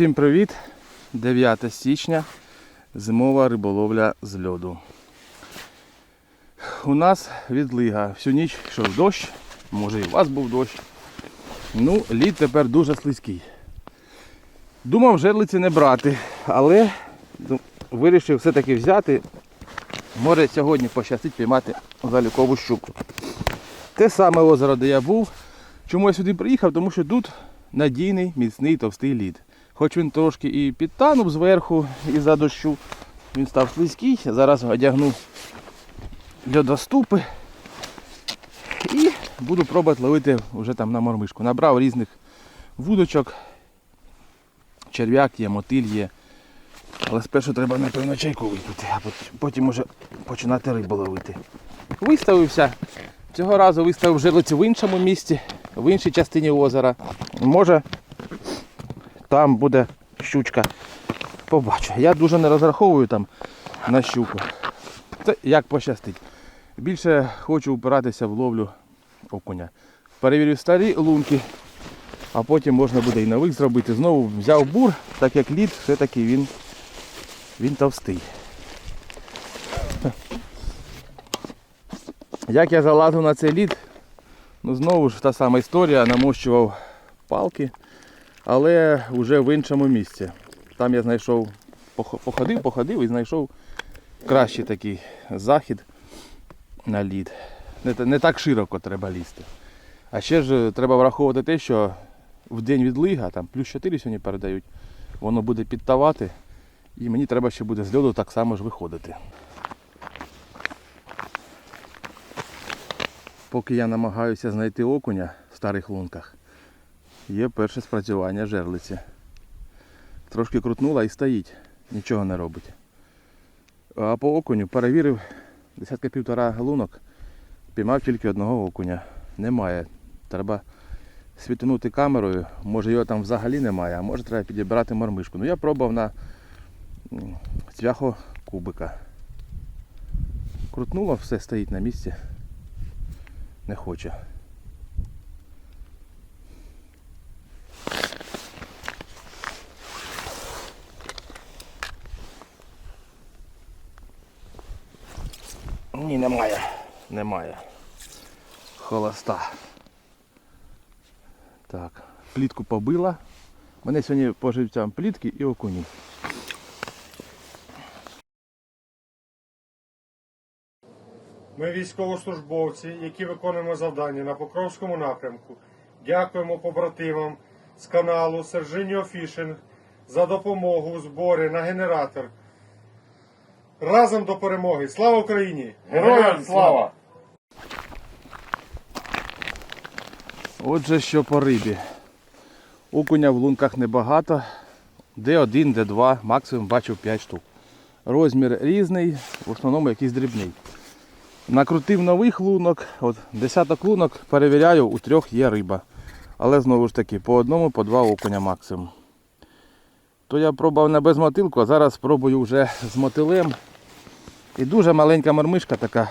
Усім привіт! 9 січня. Зимова риболовля з льоду. У нас відлига. Всю ніч йшов дощ, може і у вас був дощ. Ну, лід тепер дуже слизький. Думав жерлиці не брати, але вирішив все-таки взяти. Може сьогодні пощастить піймати залікову щуку. Те саме озеро, де я був. Чому я сюди приїхав? Тому що тут надійний, міцний, товстий лід. Хоч він трошки і підтанув зверху із-за дощу, він став слизький. Зараз одягну льодоступи і буду пробувати ловити вже там на мормишку. Набрав різних вудочок, черв'як є, мотиль є. Але спершу треба, напевно, чайку випити, а потім уже починати рибу ловити. Виставився. Цього разу виставив жерлиці в іншому місці, в іншій частині озера. Може там буде щучка. Побачу. Я дуже не розраховую там на щуку. Це як пощастить. Більше хочу упиратися в ловлю окуня. Перевірю старі лунки, а потім можна буде і нових зробити. Знову взяв бур, так як лід, все-таки він, він товстий. Як я залазив на цей лід, ну знову ж та сама історія, намощував палки, але вже в іншому місці. Там я знайшов, походив, походив і знайшов кращий такий захід на лід. Не, не так широко треба лізти. А ще ж треба враховувати те, що в день відлига, там плюс 4 сьогодні передають, воно буде підтавати, і мені треба ще буде з льоду так само ж виходити. Поки я намагаюся знайти окуня в старих лунках, є перше спрацювання жерлиці. Трошки крутнула і стоїть, нічого не робить. А по окуню перевірив десятка півтора лунок, піймав тільки одного окуня. Немає. Треба світанути камерою, може його там взагалі немає, а може треба підібрати мормишку. Ну я пробував на цвяхо кубика. Крутнуло, все стоїть на місці не хоче. Ні, немає. Немає. Холоста. Так, плітку побила. Мене сьогодні по живцям плітки і окуні. Ми військовослужбовці, які виконуємо завдання на Покровському напрямку. Дякуємо побратимам з каналу Сержиньо Фішинг за допомогу у зборі на генератор. Разом до перемоги! Слава Україні! Героям слава! Отже, що по рибі. Окуня в лунках небагато. Де один, де два, максимум бачив 5 штук. Розмір різний, в основному якийсь дрібний. Накрутив нових лунок, от десяток лунок перевіряю, у трьох є риба. Але знову ж таки, по одному, по два окуня максимум. То я пробував на безмотилку, а зараз спробую вже з мотилем. І дуже маленька мормишка така.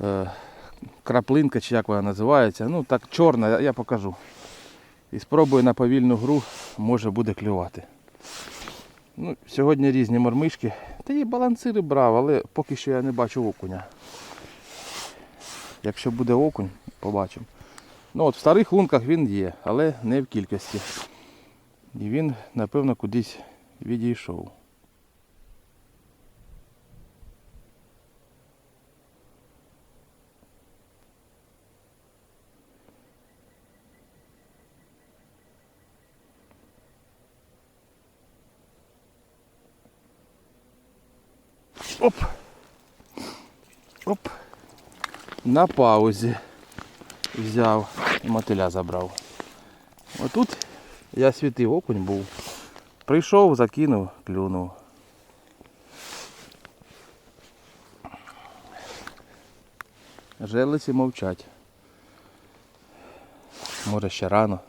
Е, краплинка, чи як вона називається. Ну так чорна, я- покажу. І спробую на повільну гру, може буде клювати. Ну, сьогодні різні мормишки. Та і балансири брав, але поки що я не бачу окуня. Якщо буде окунь, побачимо. Ну от в старих лунках він є, але не в кількості. І він, напевно, кудись відійшов. Оп. Оп. На паузі взяв і мотиля забрав. Отут я світив окунь був. Прийшов, закинув, клюнув. Желиці мовчать. Може ще рано.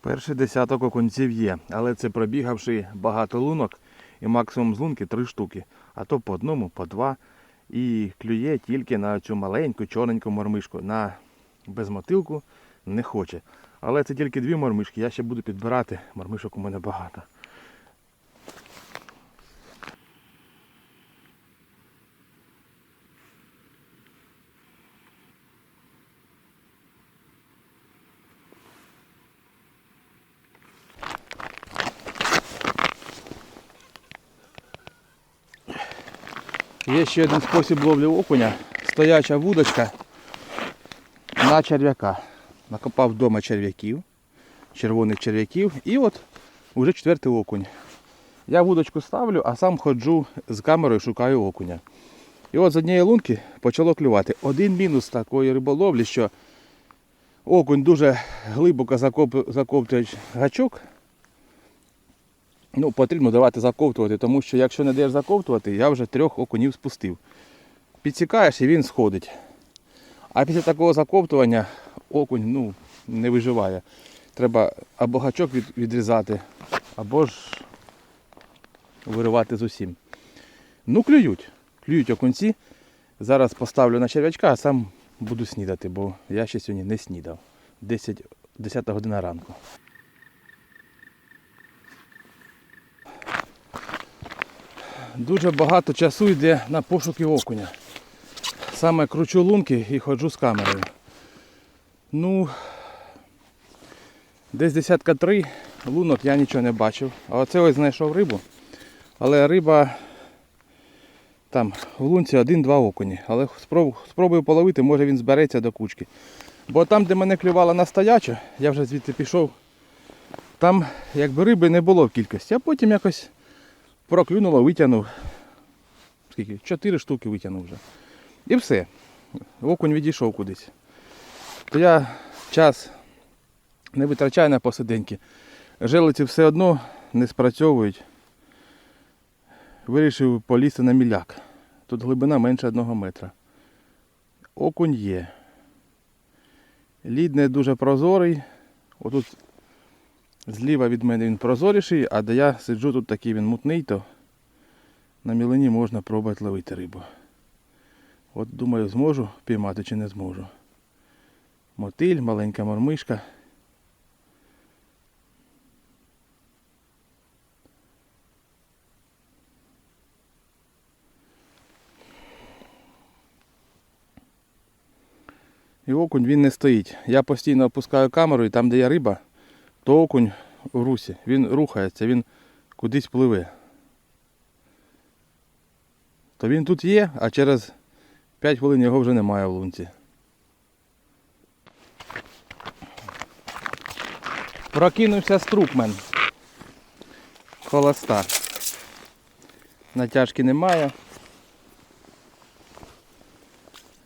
Перший десяток окунців є, але це пробігавши багато лунок і максимум з лунки три штуки, а то по одному, по два. І клює тільки на цю маленьку чорненьку мормишку. На безмотилку не хоче. Але це тільки дві мормишки, я ще буду підбирати, мормишок у мене багато. Ще один спосіб ловлі окуня. Стояча вудочка на черв'яка. Накопав вдома черв'яків, червоних черв'яків і от уже четвертий окунь. Я вудочку ставлю, а сам ходжу з камерою, шукаю окуня. І от з однієї лунки почало клювати. Один мінус такої риболовлі, що окунь дуже глибоко закоп- закоптує гачок. Ну, потрібно давати заковтувати, тому що якщо не даєш заковтувати, я вже трьох окунів спустив. Підсікаєш і він сходить. А після такого заковтування окунь ну, не виживає. Треба або гачок відрізати, або ж виривати з усім. Ну, клюють. Клюють окунці. Зараз поставлю на черв'ячка, а сам буду снідати, бо я ще сьогодні не снідав. 10, 10 година ранку. Дуже багато часу йде на пошуки окуня. Саме кручу лунки і ходжу з камерою. Ну, десь десятка три лунок я нічого не бачив. А оце ось знайшов рибу. Але риба там в лунці один-два окуні. Але спробую, половити, може він збереться до кучки. Бо там, де мене клювала настояча, я вже звідти пішов, там якби риби не було в кількості, а потім якось проклюнуло, витягнув. Скільки? Чотири штуки витягнув вже. І все. Окунь відійшов кудись. То я час не витрачаю на посиденьки. Желиці все одно не спрацьовують. Вирішив полізти на міляк. Тут глибина менше одного метра. Окунь є. Лід не дуже прозорий. Отут зліва від мене він прозоріший, а де я сиджу тут такий він мутний, то на мілині можна пробувати ловити рибу. От думаю, зможу піймати чи не зможу. Мотиль, маленька мормишка. І окунь він не стоїть. Я постійно опускаю камеру і там, де є риба, то окунь в русі. Він рухається, він кудись пливе. То він тут є, а через 5 хвилин його вже немає в лунці. Прокинувся струкмен. Холоста. Натяжки немає.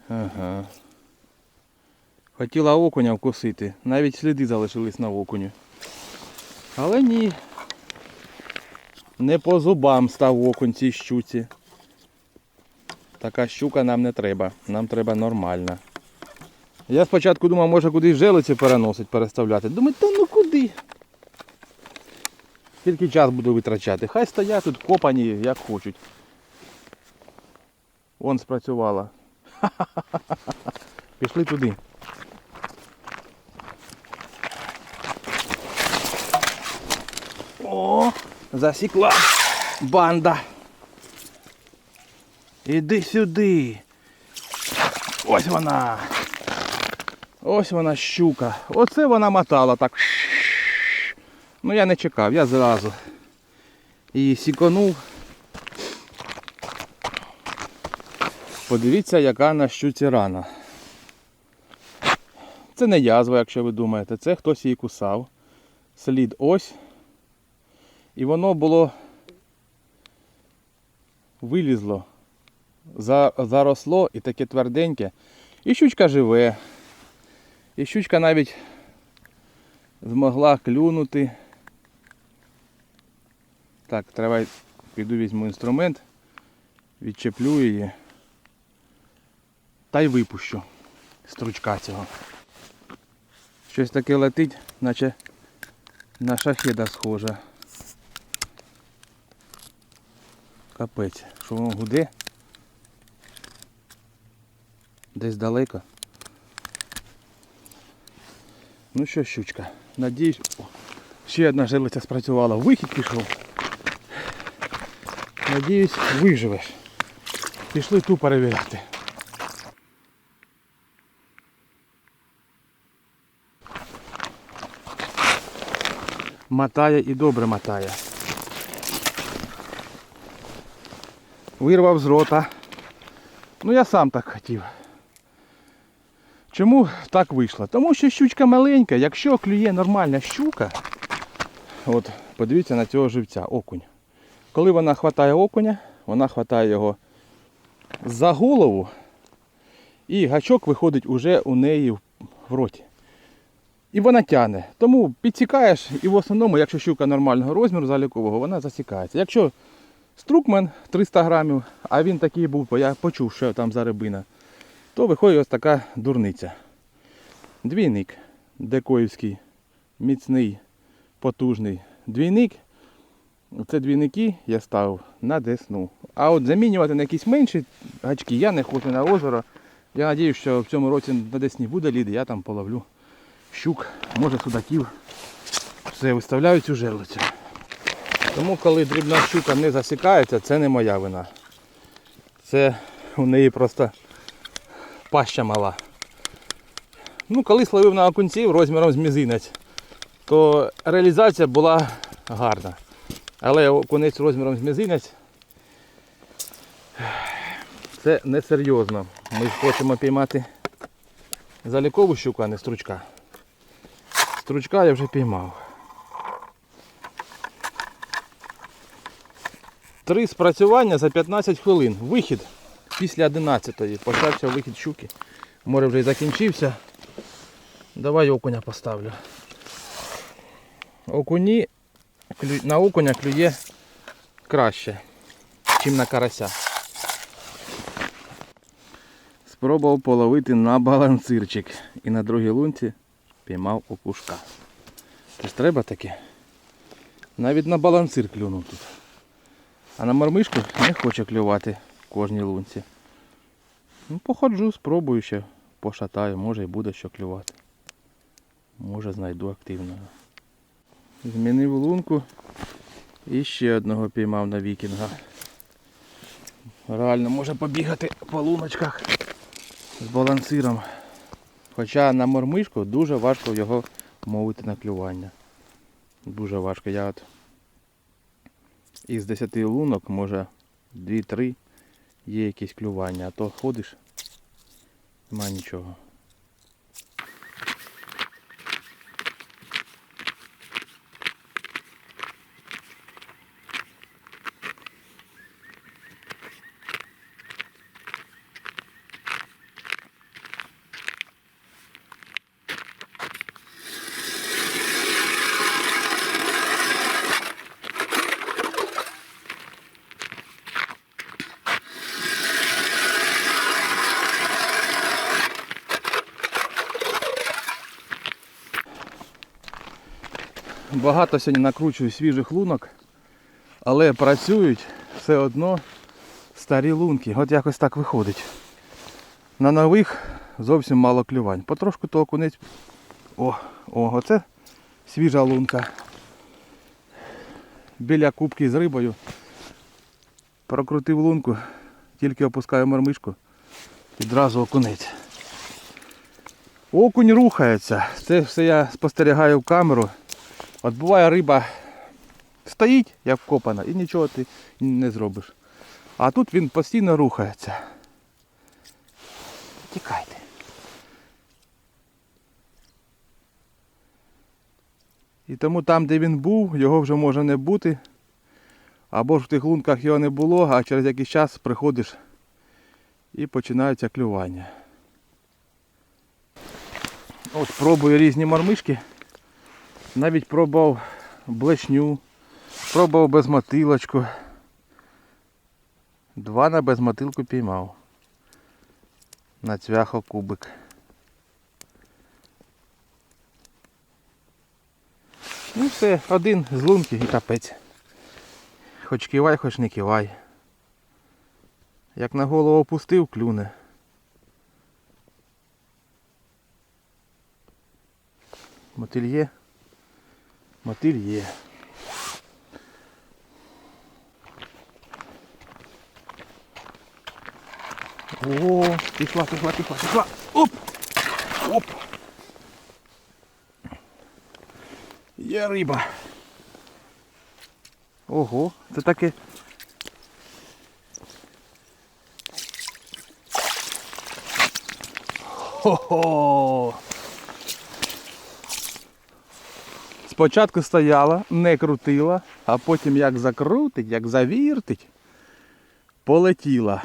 Ага. Хотіла окуня вкусити. Навіть сліди залишились на окуню. Але ні. Не по зубам став окунь цій щуці. Така щука нам не треба. Нам треба нормальна. Я спочатку думав, може кудись желиці переносить, переставляти. Думаю, та ну куди? Тільки час буду витрачати. Хай стоять тут копані, як хочуть. Вон спрацювала. Пішли туди. О, засікла банда. Іди сюди. Ось вона. Ось вона щука. Оце вона мотала так. Ну я не чекав, я зразу її сіконув. Подивіться, яка на щуці рана. Це не язва, якщо ви думаєте, це хтось її кусав. Слід ось. І воно було вилізло, заросло і таке тверденьке. І щучка живе. І щучка навіть змогла клюнути. Так, треба піду візьму інструмент, відчеплю її та й випущу стручка цього. Щось таке летить, наче на шахеда схоже. Капець, що воно гуде? Десь далеко. Ну що, щучка, надіюсь, ще одна жилиця спрацювала. Вихід пішов. Надіюсь, виживеш. Пішли ту перевіряти. Мотає і добре мотає. Вирвав з рота. Ну я сам так хотів. Чому так вийшло? Тому що щучка маленька, якщо клює нормальна щука, от подивіться на цього живця, окунь. Коли вона хватає окуня, вона хватає його за голову і гачок виходить уже у неї в роті. І вона тягне. Тому підсікаєш і в основному, якщо щука нормального розміру залікового, вона засікається. Якщо струкмен 300 грамів, а він такий був, бо я почув, що там за рибина, то виходить ось така дурниця. Двійник декоївський, міцний, потужний. Двійник, це двійники я ставив на десну. А от замінювати на якісь менші гачки я не хочу на озеро. Я сподіваюся, що в цьому році на десні буде лід, я там половлю щук, може судаків. Все, виставляю цю жерлицю. Тому коли дрібна щука не засікається, це не моя вина. Це у неї просто паща мала. Ну, коли словив на окунців розміром з мізинець, то реалізація була гарна. Але окунець розміром з мізинець це несерйозно. Ми хочемо піймати залікову щуку, а не стручка. Стручка я вже піймав. Три спрацювання за 15 хвилин. Вихід після 11-ї. Почався вихід щуки. Море вже й закінчився. Давай окуня поставлю. Окуні, на окуня клює краще, ніж на карася. Спробував половити на балансирчик. І на другій лунці піймав окушка. Це ж треба таке. Навіть на балансир клюнув тут. А на мормишку не хоче клювати в кожній лунці. Ну, походжу, спробую ще, пошатаю, може і буде що клювати. Може знайду активного. Змінив лунку і ще одного піймав на вікінга. Реально може побігати по луночках з балансиром. Хоча на мормишку дуже важко його мовити на клювання. Дуже важко. Я от із 10 лунок, може 2-3 є якісь клювання, а то ходиш, немає нічого. Багато сьогодні накручую свіжих лунок, але працюють все одно старі лунки. От якось так виходить. На нових зовсім мало клювань. Потрошку то окунець. О, о, оце свіжа лунка. Біля кубки з рибою. Прокрутив лунку, тільки опускаю мормишку, відразу окунець. Окунь рухається. Це все я спостерігаю в камеру. От буває риба стоїть, як вкопана, і нічого ти не зробиш. А тут він постійно рухається. Тікайте. І тому там, де він був, його вже може не бути. Або ж в тих лунках його не було, а через якийсь час приходиш і починаються клювання. От пробую різні мормишки. Навіть пробував блешню, пробував безмотилочку. Два на безмотилку піймав. На цвяхо кубик. Ну все, один з лунки і капець. Хоч кивай, хоч не кивай. Як на голову опустив, клюне. Мотиль є. Мотиль є. О, пішла, пішла, пішла, пішла. Оп! Оп! Є риба. Ого, це таке. Хо-хо! Спочатку стояла, не крутила, а потім як закрутить, як завіртить, полетіла.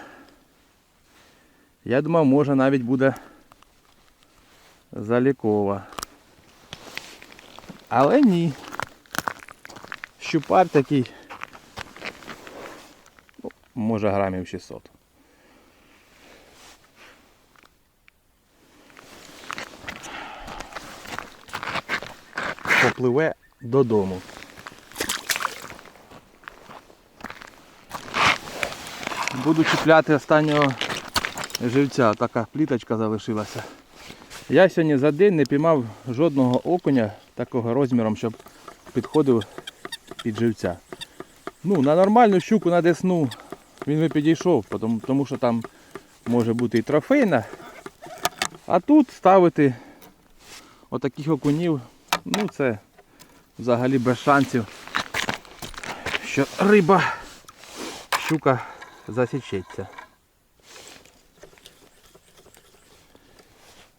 Я думав, може навіть буде залікова. Але ні. Щупар такий. ну, Може грамів 600. Попливе додому. Буду чіпляти останнього живця. Така пліточка залишилася. Я сьогодні за день не піймав жодного окуня такого розміром, щоб підходив під живця. Ну, на нормальну щуку на десну він би підійшов, тому, тому що там може бути і трофейна. А тут ставити отаких окунів, ну це взагалі без шансів, що риба, щука засічеться.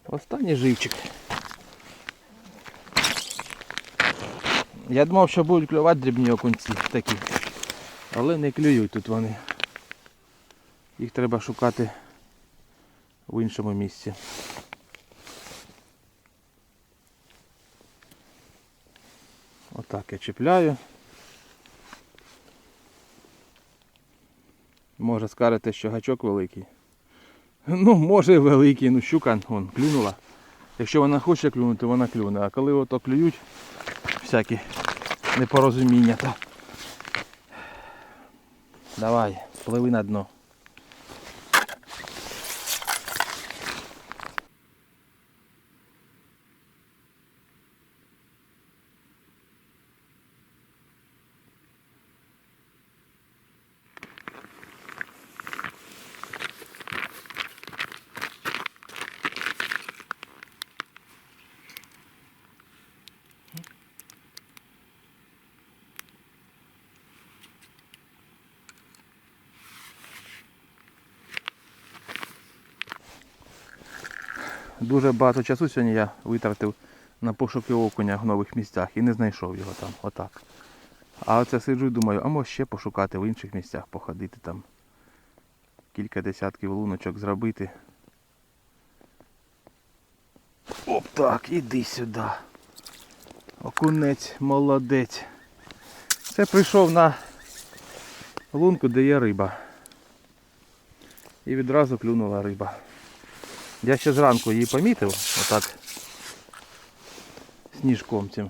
Останній живчик. Я думав, що будуть клювати дрібні окунці такі. Але не клюють тут вони. Їх треба шукати в іншому місці. Отак я чіпляю. Може скажете, що гачок великий. Ну, може великий, ну щука вон, клюнула. Якщо вона хоче клюнути, вона клюне. А коли ото клюють всякі непорозуміння, то давай, пливи на дно. Дуже багато часу сьогодні я витратив на пошуки окуня в нових місцях і не знайшов його там, отак. А оце сиджу і думаю, а може ще пошукати в інших місцях, походити там. Кілька десятків луночок зробити. Оп так, іди сюди. Окунець, молодець. Це прийшов на лунку, де є риба. І відразу клюнула риба. Я ще зранку її помітив, отак сніжком цим.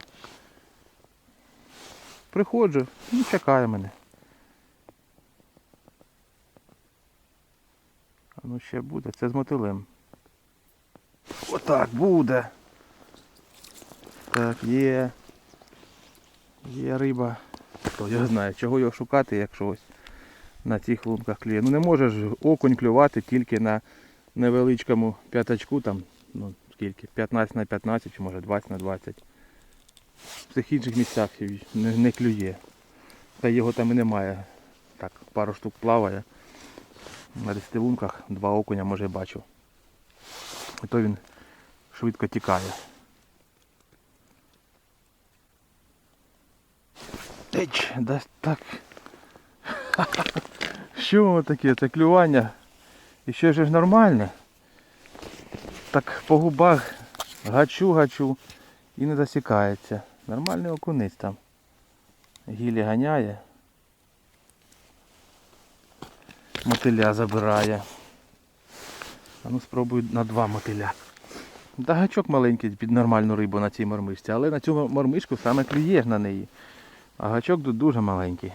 Приходжу, ну чекає мене. А ну ще буде, це з мотилем. Отак буде. Так, є. Є риба. Хто його знає, чого його шукати, якщо ось на цих лунках клює. Ну не може ж окунь клювати тільки на невеличкому п'ятачку, там, ну скільки, 15 на 15, чи може 20 на 20. В цих інших місцях не, не клює. Та його там і немає. Так, пару штук плаває. На 10 два окуня може бачу. І то він швидко тікає. Еч, да так. Що воно таке? Це клювання. І ще ж нормальне. Так по губах гачу-гачу і не засікається. Нормальний окунець там. Гілі ганяє. Мотиля забирає. А ну спробую на два мотиля. Та гачок маленький під нормальну рибу на цій мормишці, але на цю мормишку саме клюєш на неї. А гачок тут дуже маленький.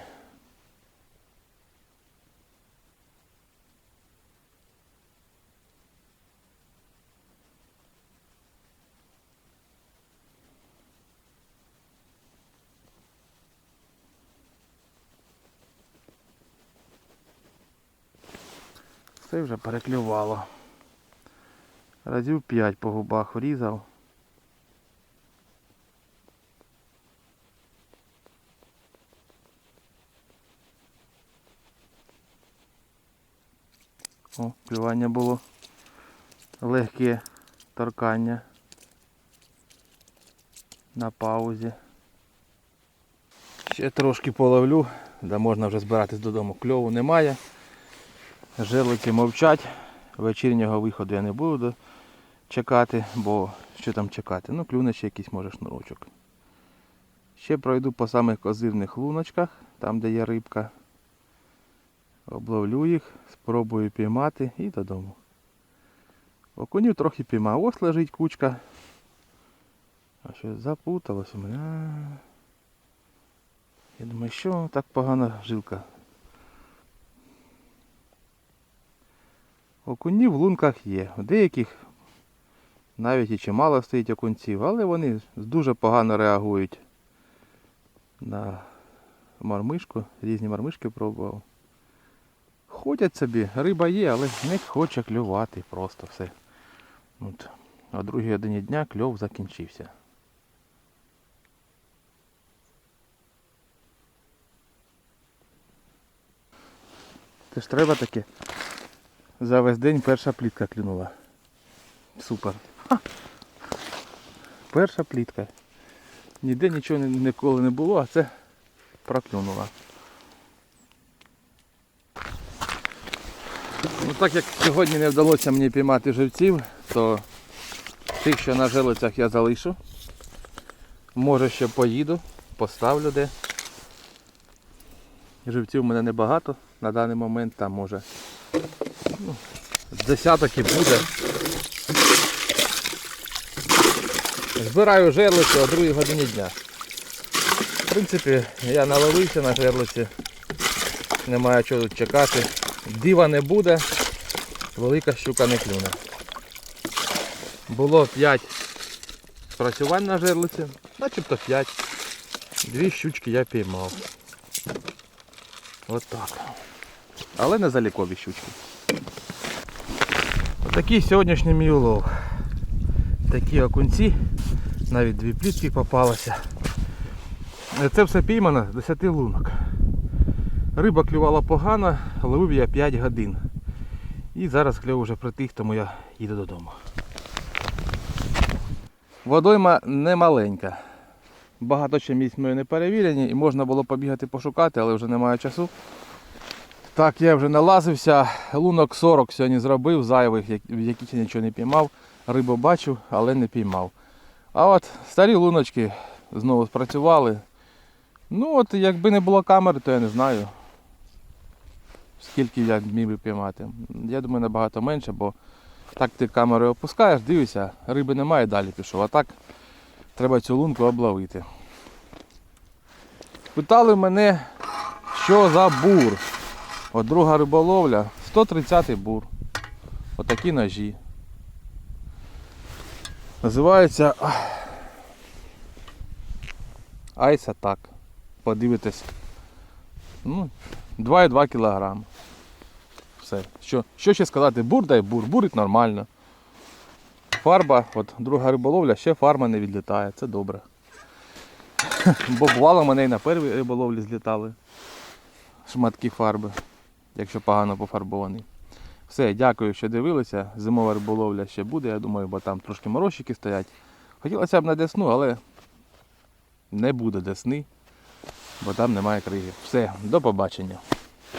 Це вже переклювало. Разів 5 по губах врізав. О, клювання було легке торкання на паузі. Ще трошки половлю, де можна вже збиратись додому. Кльову немає. Жерлиці мовчать. Вечірнього виходу я не буду чекати, бо що там чекати? Ну, клюне ще якийсь може шнурочок. Ще пройду по самих козирних луночках, там де є рибка. Обловлю їх, спробую піймати і додому. Окунів трохи піймав. Ось лежить кучка. А що запуталось у мене. Я думаю, що так погана жилка. Окунів в лунках є. У деяких навіть і чимало стоїть окунців, але вони дуже погано реагують на мармишку. Різні мармишки пробував. Ходять собі, риба є, але не хоче клювати просто все. От. О другій годині дня кльов закінчився. Це ж треба таке. За весь день перша плітка клюнула. Супер. Перша плітка. Ніде нічого ніколи не було, а це проклюнула. Ну так як сьогодні не вдалося мені піймати живців, то тих, що на жилицях я залишу. Може ще поїду, поставлю де. Живців в мене небагато на даний момент, там може ну, десяток і буде. Збираю жерлиці о 2 годині дня. В принципі, я наловився на жерлиці. Немає чого тут чекати. Дива не буде, велика щука не клюне. Було 5 спрацювань на жерлиці, начебто 5. Дві щучки я піймав. От. Але не залікові щучки. Отакий сьогоднішній мій улов. Такі окунці, навіть дві плітки попалося. Це все піймано з 10 лунок. Риба клювала погано, ловив я 5 годин. І зараз кльов вже притих, тому я їду додому. Водойма не маленька. Багато ще місць ми не перевірені і можна було побігати пошукати, але вже немає часу. Так, я вже налазився, лунок 40 сьогодні зробив, зайвих, в яких я нічого не піймав. Рибу бачив, але не піймав. А от старі луночки знову спрацювали. Ну от якби не було камери, то я не знаю, скільки я міг би піймати. Я думаю, набагато менше, бо так ти камерою опускаєш, дивишся, риби немає, далі пішов. А так треба цю лунку обловити. Питали мене, що за бур. От друга риболовля, 130 бур. Отакі ножі. Називається Айс Атак. Подивитесь. Ну, 2,2 кг. Все. Що, що ще сказати? Бур дай бур, бурить нормально. Фарба, от друга риболовля, ще фарба не відлітає, це добре. Бо бувало мене і на першій риболовлі злітали шматки фарби, якщо погано пофарбований. Все, дякую, що дивилися. Зимова риболовля ще буде, я думаю, бо там трошки морозчики стоять. Хотілося б на десну, але не буде десни, бо там немає криги. Все, до побачення.